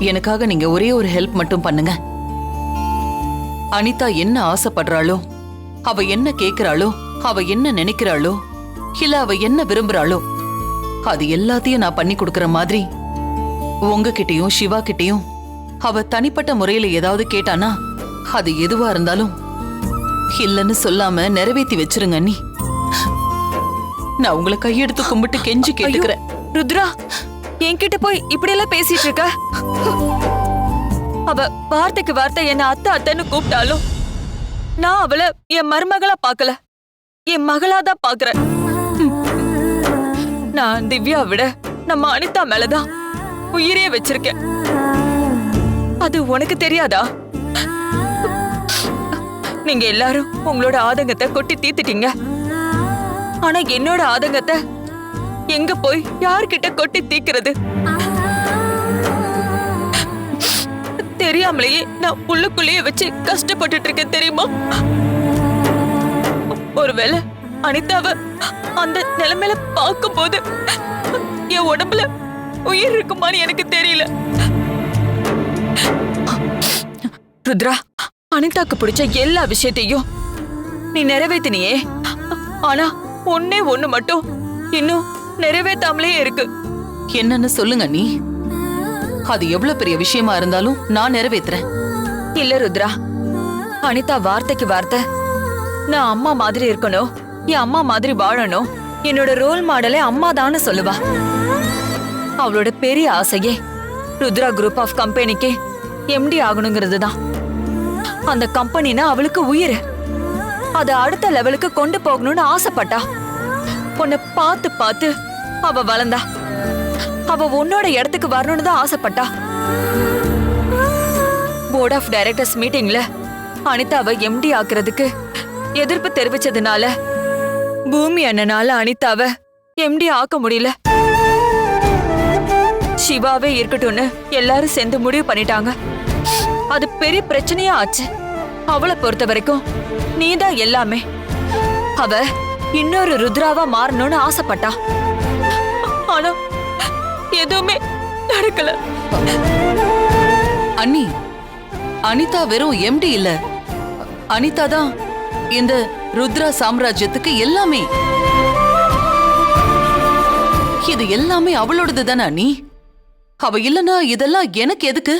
எனக்காக நீங்க ஒரே ஒரு ஹெல்ப் மட்டும் பண்ணுங்க. அனிதா என்ன ஆசைப்படுறாளோ அவ என்ன கேக்குறாளோ அவ என்ன நினைக்கிறாளோ இல்ல அவ என்ன விரும்புறாளோ அது எல்லாத்தையும் நான் பண்ணி கொடுக்கற மாதிரி உங்ககிட்டயும் சிவா கிட்டயும் அவ தனிப்பட்ட முறையில ஏதாவது கேட்டானா அது எதுவா இருந்தாலும் இல்லைன்னு சொல்லாம நிறைவேத்தி வச்சிருங்க நீ நான் உங்களை கையெடுத்து கும்பிட்டு கெஞ்சி கேட்டுக்கிறேன். ருத்ரா! என்கிட்ட போய் இப்படி எல்லாம் பேசிட்டு இருக்க? அவ வார்த்தைக்கு வார்த்தை என்ன அத்தை அத்தைன்னு கூப்பிட்டாலும் நான் அவளை என் மருமகளா பார்க்கல. என் மகளாதான் பாக்குறேன் நான் திவ்யா விட நம்ம அனிதா மேலதான் உயிரே வச்சிருக்கேன். அது உனக்கு தெரியாதா? நீங்க எல்லாரும் உங்களோட ஆதங்கத்தை கொட்டி தீத்துட்டீங்க ஆனா என்னோட ஆதங்கத்தை எங்க போய் யார்கிட்ட கொட்டி தீக்கிறது? தெரியாமலேயே நான் உள்ளுக்குள்ளேயே வச்சு கஷ்டப்பட்டுட்டு இருக்கேன் தெரியுமா? ஒருவேளை அனிதாவ அந்த நிலைமையில பார்க்கும்போது என் உடம்புல உயிர் இருக்குமான்னு எனக்கு தெரியல. ருத்ரா அனிதாக்கு பிடிச்ச எல்லா விஷயத்தையும் நீ நிறைவேத்தினியே. ஆனா ஒன்னே ஒண்ணு மட்டும் இன்னும் நிறைவேத்தாமலே இருக்கு. என்னன்னு சொல்லுங்க நீ. அது எவ்வளவு பெரிய விஷயமா இருந்தாலும் நான் நிறைவேத்துறேன். இல்ல ருத்ரா. அனிதா வார்த்தைக்கு வார்த்தை. நான் அம்மா மாதிரி இருக்கணும். என் அம்மா மாதிரி வாழணும். என்னோட ரோல் மாடலே அம்மா தான்னு சொல்லுவா. அவளோட பெரிய ஆசையே ருத்ரா குரூப் ஆஃப் கம்பெனிக்கு எம்டி ஆகணுங்கிறது தான் அந்த கம்பெனினா அவளுக்கு உயிர். அத அடுத்த லெவலுக்கு கொண்டு போகணும்னு ஆசைப்பட்டா. உன்னை பார்த்து பார்த்து அவ வளர்ந்தா. அவ உன்னோட இடத்துக்கு வரணும்னு தான் ஆசைப்பட்டா. போர்ட் ஆஃப் டைரக்டர்ஸ் மீட்டிங்ல அனிதாவை எம்டி ஆக்குறதுக்கு எதிர்ப்பு தெரிவிச்சதுனால பூமி அண்ணனால அனிதாவை எம்டி ஆக்க முடியல. சிவாவே இருக்கட்டும்னு எல்லாரும் சேர்ந்து முடிவு பண்ணிட்டாங்க. அது பெரிய பிரச்சனையா ஆச்சு. அவளை பொறுத்த வரைக்கும் நீதான் எல்லாமே. அவ இன்னொரு ருத்ராவா மாறணும்னு ஆசைப்பட்டா. ஆனா எதுவுமே நடக்கல. அண்ணி அனிதா வெறும் எம்டி இல்ல. அனிதா தான் இந்த ருத்ரா சாம்ராஜ்யத்துக்கு எல்லாமே. இது எல்லாமே அவளோடது தானே அண்ணி? அவ இல்லனா இதெல்லாம் எனக்கு எதுக்கு?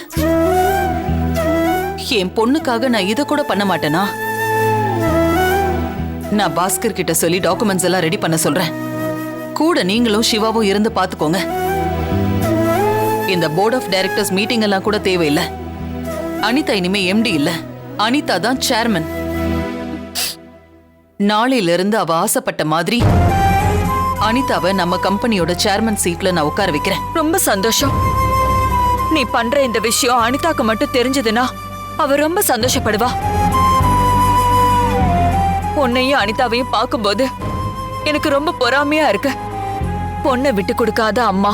என் பொண்ணுக்காக நான் இத கூட பண்ண மாட்டேனா? நான் பாஸ்கர் கிட்ட சொல்லி டாக்குமெண்ட்ஸ் எல்லாம் ரெடி பண்ண சொல்றேன். கூட நீங்களும் சிவாவும் இருந்து பாத்துக்கோங்க. இந்த போர்ட் ஆஃப் டைரக்டர்ஸ் மீட்டிங் எல்லாம் கூட தேவையில்லை. அனிதா இனிமே எம்டி இல்ல. அனிதா தான் சேர்மன் நாளையிலிருந்து அவ ஆசைப்பட்ட மாதிரி அனிதாவை நம்ம கம்பெனியோட சேர்மன் சீட்ல நான் உட்கார வைக்கிறேன். ரொம்ப சந்தோஷம். நீ பண்ற இந்த விஷயம் அனிதாக்கு மட்டும் தெரிஞ்சதுன்னா அவ ரொம்ப சந்தோஷப்படுவா. உன்னையும் அனிதாவையும் பார்க்கும்போது எனக்கு ரொம்ப பொறாமையா இருக்கு. பொண்ணை விட்டு கொடுக்காத அம்மா.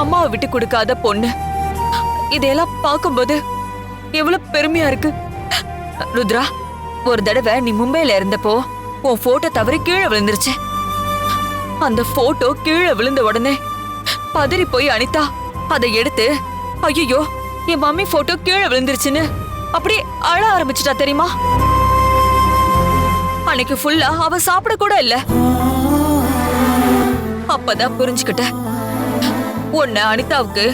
அம்மாவை விட்டு கொடுக்காத பொண்ணு. இதையெல்லாம் பார்க்கும்போது எவ்வளவு பெருமையா இருக்கு. ருத்ரா ஒரு தடவை நீ மும்பைல இருந்தப்போ உன் போட்டோ தவறி கீழே விழுந்துருச்சு. அந்த போட்டோ கீழே விழுந்த உடனே பதறி போய் அனிதா அதை எடுத்து ஐயோ என் மம்மி போட்டோ கீழே விழுந்துருச்சுன்னு அப்படியே அழ ஆரம்பிச்சிட்டா தெரியுமா? அன்னைக்கு ஃபுல்லா அவ சாப்பிட கூட இல்ல. அப்பதான் புரிஞ்சுக்கிட்ட. உன்னை அனிதாவுக்கு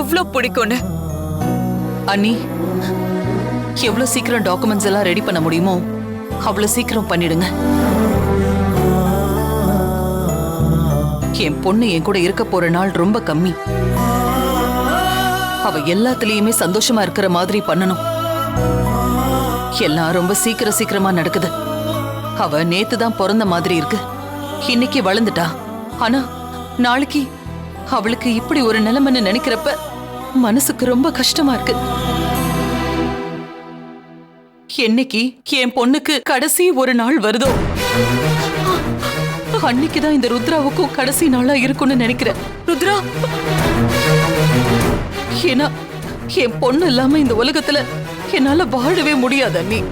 எவ்ளோ பிடிக்கும்னு. அண்ணி எவ்வளவு சீக்கிரம் டாக்குமெண்ட்ஸ் எல்லாம் ரெடி பண்ண முடியுமோ அவ்வளவு சீக்கிரம் பண்ணிடுங்க. என் பொண்ணு என் கூட இருக்க போற நாள் ரொம்ப கம்மி. அவ எல்லாத்துலயுமே சந்தோஷமா இருக்கிற மாதிரி பண்ணணும். எல்லாம் ரொம்ப சீக்கிரம் சீக்கிரமா நடக்குது. அவ நேத்து தான் பிறந்த மாதிரி இருக்கு. இன்னைக்கு வளர்ந்துட்டா. ஆனா நாளைக்கு அவளுக்கு இப்படி ஒரு நிலைமைன்னு நினைக்கிறப்ப மனசுக்கு ரொம்ப கஷ்டமா இருக்கு. என்னைக்கு என் பொண்ணுக்கு கடைசி ஒரு நாள் வருதோ? அன்னைக்குதான் இந்த ருத்ராவுக்கும் கடைசி நாளா இருக்கும்னு நினைக்கிறேன். ருத்ரா! ஏன்னா என் பொண்ணு இல்லாம இந்த உலகத்துல என்னால வாழவே முடியாது அண்ணி.